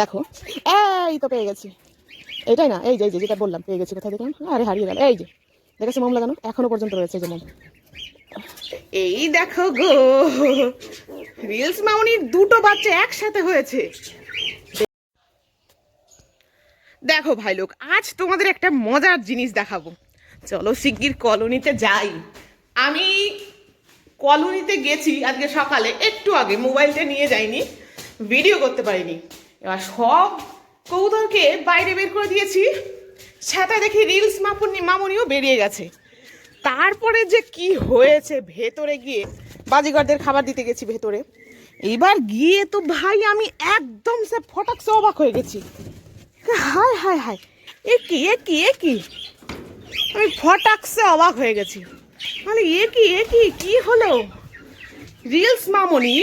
দেখো, এই তো পেয়ে গেছি। এটাই না, এই যে এই যে, যেটা বললাম, পেয়ে গেছি, কোথায় দেখলাম? আরে, হারিয়ে গেল, এই যে, দেখেছ মোম লাগানো? এখনও পর্যন্ত রয়েছে যে মোম। এই দেখো গো রিলস মামনির দুটো বাচ্চা একসাথে হয়েছে। দেখো ভাই লোক, আজ তোমাদের একটা মজার জিনিস দেখাবো। চলো শিগগির কলোনিতে যাই। আমি কলোনিতে গেছি আজকে সকালে, একটু আগে, মোবাইলটা নিয়ে যাইনি ভিডিও করতে পারিনি। এবার সব কৌতলকে বাইরে বের করে দিয়েছি। সাথে দেখি রিলস মাপুনি মামুনিও বেরিয়ে গেছে। তারপরে যে কি হয়েছে ভেতরে গিয়ে, বাজিগরদের খাবার দিতে গেছি ভেতরে। এবার গিয়ে তো ভাই আমি একদম সে ফটাক সে অবাক হয়ে গেছি। হায় হায় হায়, এ কি এ কি এ কি? আমি ফটাকসে অবাক হয়ে গেছি। মানে এ কি এ কি কি হলো? রিলস মামনি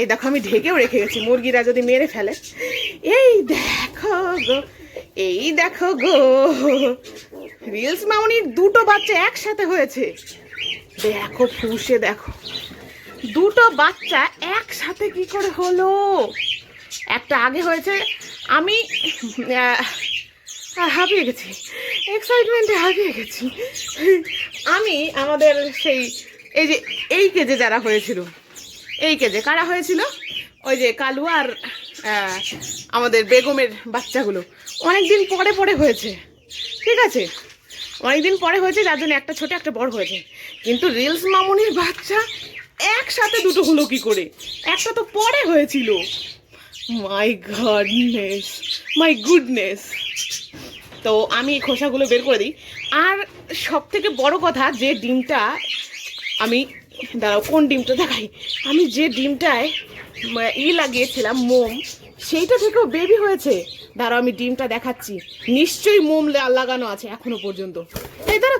এই দেখো, আমি ঢেকেও রেখে গেছি, মুরগিরা যদি মেরে ফেলে। এই দেখো গো, এই দেখো গো। রিলস মামনির দুটো বাচ্চা একসাথে হয়েছে। দেখো ফুসে দেখো। দুটো বাচ্চা একসাথে কি করে হলো? একটা আগে হয়েছে, আমি হাঁপিয়ে গেছি এক্সাইটমেন্টে হাঁপিয়ে গেছি। আমি আমাদের সেই, এই যে, এই কেজে যারা হয়েছিল এই কেজে কারা হয়েছিল? ওই যে কালু আর আমাদের বেগমের বাচ্চাগুলো। অনেকদিন পরে পরে হয়েছে। ঠিক আছে? অনেকদিন পরে হয়েছে, যার জন্য একটা ছোট, একটা বড় হয়েছে। কিন্তু রিলস মামুনির বাচ্চা একসাথে দুটো হলো কি করে? একটা তো পরে হয়েছিল। মাই গডনেস মাই গুডনেস তো আমি এই খোসাগুলো বের করে দিই। আর সব থেকে বড় কথা, যে ডিমটা আমি দাঁড়াও, কোন ডিমটা দেখাই? আমি যে ডিমটায় ই লাগিয়েছিলাম, মোম, সেইটা থেকেও বেবি হয়েছে। দাঁড়াও, আমি ডিমটা দেখাচ্ছি। নিশ্চয়ই মোম লাগানো আছে এখনও পর্যন্ত। এই দাঁড়া।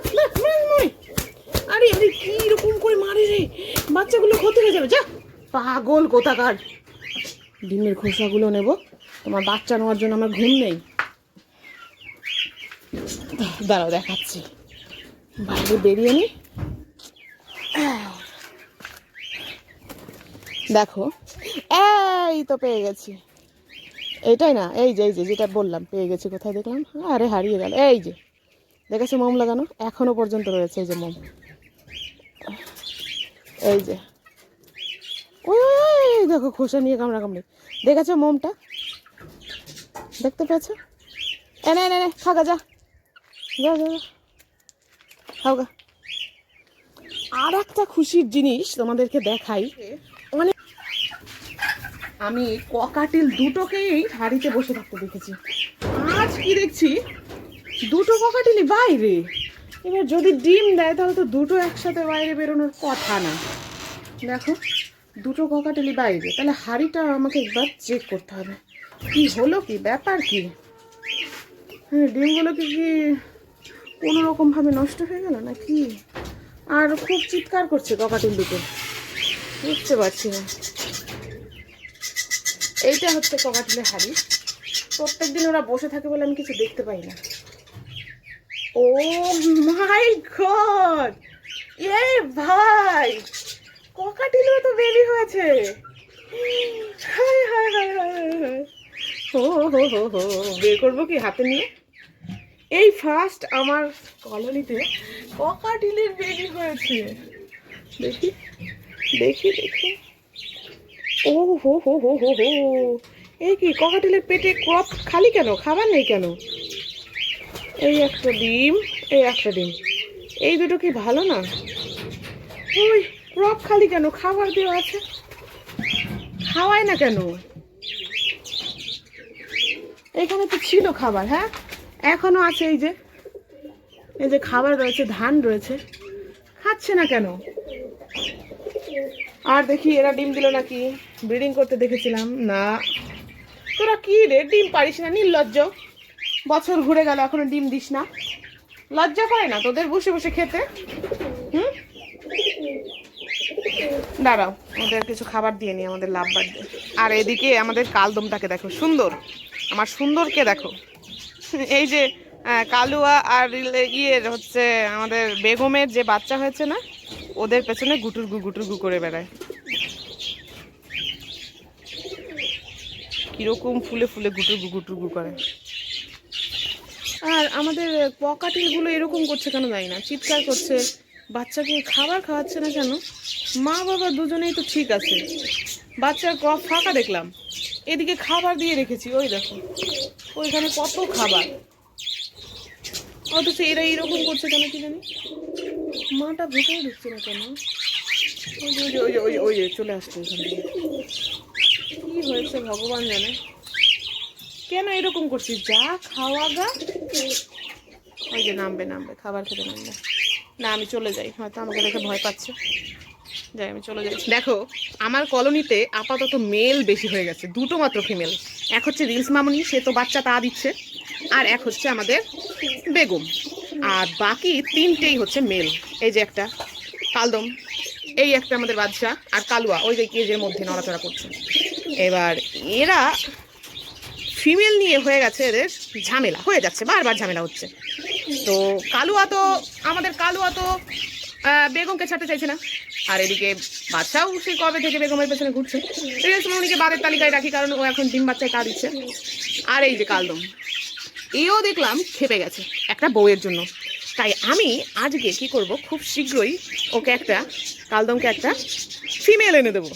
আরে আরে রকম করে মারে রে? বাচ্চাগুলো ক্ষতি হয়ে যাবে, যা। পাগল কোথাকার। ডিমের খোসাগুলো নেব। তোমার বাচ্চা নেওয়ার জন্য আমার ঘুম নেই। দাঁড়াও, দেখাচ্ছি। বাইরে বেরিয়ে নি। দেখো। এই তো পেয়ে গেছি। এটাই না, এই যে এই যে, যেটা বললাম, পেয়ে গেছি, কোথায় দেখলাম? আরে, হারিয়ে গেল। এই যে দেখেছ মোম লাগানো, এখনও পর্যন্ত রয়েছে এই যে মোম। এই যে। ওই দেখো, খোসা নিয়ে কামড়া কামড়ি। দেখেছ মোমটা? দেখতে পেয়েছ? এনে এনে এনে খাগা যা। যা যা যা। খাও গা। আর একটা খুশির জিনিস তোমাদেরকে দেখাই। আমি ককাটিল দুটোকেই হাড়িতে বসে থাকতে দেখেছি। আজ কি দেখছি? দুটো ককাটিলই বাইরে। এবার যদি ডিম দেয়, তাহলে তো দুটো একসাথে বাইরে বেরোনোর কথা না। দেখো, দুটো ককাটেলি বাইরে। তাহলে হাড়িটা আমাকে একবার চেক করতে হবে। কি হলো কি? ব্যাপার কি? হ্যাঁ ডিমগুলো কি কি কোনো রকমভাবে নষ্ট হয়ে গেল না কি আর খুব চিৎকার করছে ককাটিল দুটো। বুঝতে পারছি না। এইটা হচ্ছে ককাটিলের হাড়ি। প্রত্যেক দিন ওরা বসে থাকে বলে আমি কিছু দেখতে পাই না। ও মাই গড! এ ভাই! ককাটিলও তো বেবি হয়েছে। হায় হায় হায় হায়। হো হো হো হো, বের করব কি হাতে নিয়ে? এই ফার্স্ট আমার কলোনিতে ককাটিলের বেবি হয়েছে। দেখি দেখি দেখি। ও হো হো হো হো হো এই কি, ককাটিলের পেটে ক্রপ খালি কেন? খাবার নেই কেন? এই একটা ডিম, এই একটা ডিম। এই দুটো কি ভালো না? ওই, ক্রপ খালি কেন? খাবার দেওয়া আছে। খাওয়ায় না কেন? এখানে তো ছিল খাবার হ্যাঁ? এখনও আছে এই যে। এই যে খাবার রয়েছে, ধান রয়েছে। খাচ্ছে না কেন? আর দেখি এরা ডিম দিল নাকি? ব্রিডিং করতে দেখেছিলাম। না। তোরা কি রে? ডিম পারিস না, নির্লজ্জ। বছর ঘুরে গেল, এখনও ডিম দিস না। লজ্জা করে না তোদের বসে বসে খেতে? হুম? দাঁড়াও, ওদের কিছু খাবার দিয়ে নি, আমাদের লাভ বাড়বে। আর এদিকে আমাদের কালদমটাকে দেখো, সুন্দর। আমার সুন্দরকে দেখো। এই যে কালুয়া আর ইয়ের হচ্ছে আমাদের বেগমের যে বাচ্চা হয়েছে না? ওদের পেছনে গুটুর গু গুটুর গু করে বেড়ায়। কীরকম ফুলে ফুলে গুটুরগু গুটুরগু করে। আর আমাদের পকাটিলগুলো এরকম করছে কেন জানি না? চিৎকার করছে, বাচ্চাকে খাবার খাওয়াচ্ছে না কেন? মা, বাবা দুজনেই তো ঠিক আছে। বাচ্চার কফ ফাঁকা দেখলাম। এদিকে খাবার দিয়ে রেখেছি, ওই দেখো। ওইখানে কত খাবার। অথচ এরা এরকম করছে কেন কি জানি? মাটা ভেতরে ঢুকছে না কেন? ওই যে, ওই যে, ওই যে, ওই যে, চলে আসছে থেকে। কি হয়েছে ভগবান জানে? কেন এরকম করছিস? যা খাওয়া গা। ওই যে নামবে নামবে খাবার খেতে নামবে। না আমি চলে যাই হয়তো আমাকে দেখে ভয় পাচ্ছে। যাই আমি চলে যাই। দেখো আমার কলোনিতে আপাতত মেল বেশি হয়ে গেছে দুটো মাত্র ফিমেল। এক হচ্ছে রিলস মামনি সে তো বাচ্চা তা দিচ্ছে। আর এক হচ্ছে আমাদের বেগম। আর বাকি তিনটেই হচ্ছে মেল এই যে একটা, কালদম। এই একটা আমাদের বাদশা আর কালুয়া, ওই যে কেজের মধ্যে নড়াচড়া করছে। এবার এরা ফিমেল নিয়ে হয়ে গেছে এদের ঝামেলা, হয়ে যাচ্ছে, বারবার ঝামেলা হচ্ছে। তো কালুয়া তো, আমাদের কালুয়া তো বেগমকে ছাড়তে চাইছে না। আর এদিকে বাচ্চাও সে কবে থেকে বেগমের পেছনে ঘুরছে? রিলস মামনিকে বাদের তালিকায় রাখি, কারণ ও এখন ডিম বাচ্চায় কাজ দিচ্ছে। আর এই যে কালদম। এও দেখলাম খেপে গেছে একটা বউয়ের জন্য। তাই আমি আজকে কি করব? খুব শীঘ্রই ওকে একটা কালদমকে একটা ফিমেল এনে দেবো।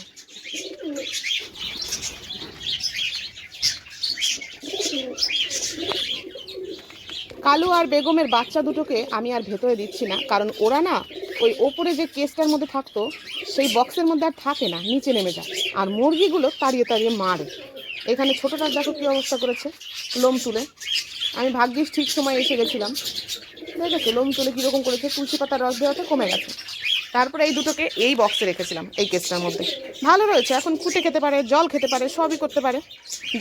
কালু আর বেগমের বাচ্চা দুটোকে আমি আর ভেতরে দিচ্ছি না, কারণ ওরা না ওই ওপরে যে কেসটার মধ্যে থাকতো, সেই বক্সের মধ্যে আর থাকে না, নিচে নেমে যায়। আর মুরগিগুলো তাড়িয়ে তাড়িয়ে মারে। এখানে ছোটোটার দেখো কী অবস্থা করেছে, লোম তুলে। আমি ভাগ্যিস ঠিক সময় এসে গেছিলাম। দেখেছ লোম তুলে কীরকম করেছে, তুলসী পাতার রস দেওয়াতে কমে গেছে। তারপরে এই দুটোকে এই বক্সে রেখেছিলাম, এই কেসটার মধ্যে। ভালো রয়েছে, এখন ফুটে খেতে পারে, জল খেতে পারে, সবই করতে পারে।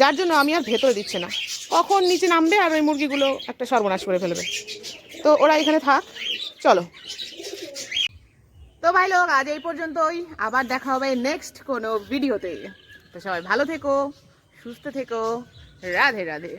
যার জন্য আমি আর ভেতরে দিচ্ছি না। কখন নিচে নামবে আর ওই মুরগিগুলো একটা সর্বনাশ করে ফেলবে। তো ওরা এখানে থাক, চলো। তো ভাই লোক, আজ এই পর্যন্তই। আবার দেখা হবে নেক্সট কোনো ভিডিওতে তো সবাই ভালো থেকো, সুস্থ থেকো। রাধে রাধে।